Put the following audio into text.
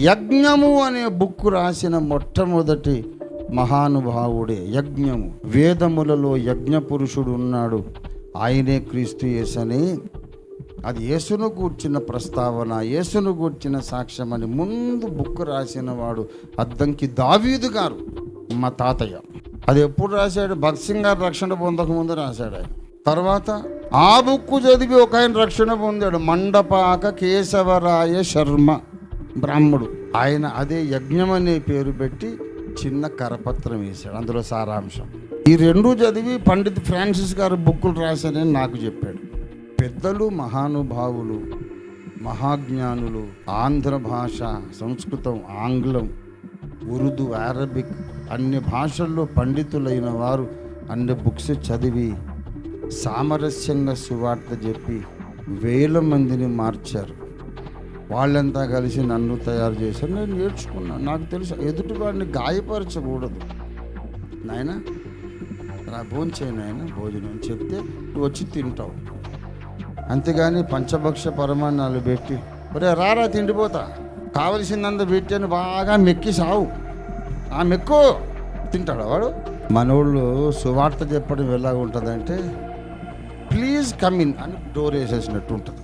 యజ్ఞము అనే బుక్ రాసిన మొట్టమొదటి మహానుభావుడే యజ్ఞము. వేదములలో యజ్ఞ పురుషుడు ఉన్నాడు. ఆయనే క్రీస్తు యేసని. అది యేసును కూర్చిన ప్రస్తావన యేసును కూర్చిన సాక్ష్యం అని ముందు బుక్ రాసిన వాడు అద్దంకి దావీదు గారు మా తాతయ్య. అది ఎప్పుడు రాశాడు? భగత్ సింగ్ గారు రక్షణ పొందక ముందు రాశాడు ఆయన. తర్వాత ఆ బుక్ చదివి ఒక ఆయన రక్షణ పొందాడు. మండపాక కేశవరాయ శర్మ. బ్రాహ్మడు. ఆయన అదే యజ్ఞం అనే పేరు పెట్టి చిన్న కరపత్రం వేశాడు. అందులో సారాంశం. ఈ రెండు చదివి పండిత్ ఫ్రాన్సిస్ గారు బుక్కులు రాశారని నాకు చెప్పాడు. పెద్దలు మహానుభావులు మహాజ్ఞానులు ఆంధ్ర భాష సంస్కృతం ఆంగ్లం ఉర్దూ అరబిక్ అన్ని భాషల్లో పండితులైన వారు అన్ని బుక్స్ చదివి సామరస్యంగా సువార్త చెప్పి వేల మందిని మార్చారు. వాళ్ళంతా కలిసి నన్ను తయారు చేశారు. నేను నేర్చుకున్నాను. నాకు తెలుసు. ఎదుటివాడిని గాయపరచకూడదు. నాయన నా భోంచేయి నాయన భోజనం చెప్తే నువ్వు వచ్చి తింటావు. అంతేగాని పంచభక్ష పరమాన్నాలు పెట్టి ఒరే రారా తిండిపోతా. కావలసిందంత పెట్టాను బాగా మెక్కి సావు. ఆ మెక్కు. తింటాడు వాడు? మనోళ్ళు సువార్త చెప్పడం ఎలాగ ఉంటుందంటే ప్లీజ్ కమ్ ఇన్ అని డోర్ వేసేసినట్టు ఉంటుంది.